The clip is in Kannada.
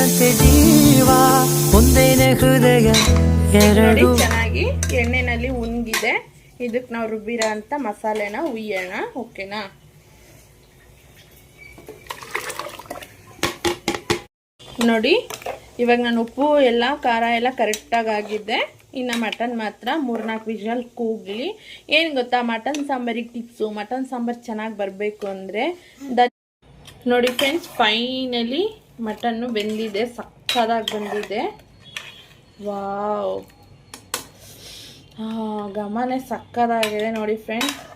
ನನ್ನಂತೆ ಜೀವ. ಒಂದೇನೆ ಹೃದಯ ಎರಡು. ಚೆನ್ನಾಗಿ ಎಣ್ಣೆನಲ್ಲಿ ಉಣ್ಗಿದೆ. ಇದಕ್ ನಾವು ರುಬ್ಬಿರೋ ಅಂತ ಮಸಾಲೆನ ಉಯ್ಯೋಣ ಓಕೆನಾ? ನೋಡಿ, ಇವಾಗ ನಾನು ಉಪ್ಪು ಎಲ್ಲ, ಖಾರ ಎಲ್ಲ ಕರೆಕ್ಟಾಗಿ ಆಗಿದ್ದೆ. ಇನ್ನು ಮಟನ್ ಮಾತ್ರ ಮೂರ್ನಾಲ್ಕು ವಿಷಲ್ ಕೂಗ್ಲಿ. ಏನು ಗೊತ್ತಾ ಮಟನ್ ಸಾಂಬಾರಿಗೆ ಟಿಪ್ಸು ಮಟನ್ ಸಾಂಬಾರು ಚೆನ್ನಾಗಿ ಬರಬೇಕು ಅಂದರೆ ದ ನೋಡಿ ಫ್ರೆಂಡ್ಸ್ ಫೈನಲಿ ಮಟನ್ನು ಬೆಂದಿದೆ ಸಕ್ಕದಾಗಿ ಬಂದಿದೆ. ವಾವ್. ಆ, ಗಮನೇ ಸಕ್ಕದಾಗಿದೆ ನೋಡಿ ಫ್ರೆಂಡ್ಸ್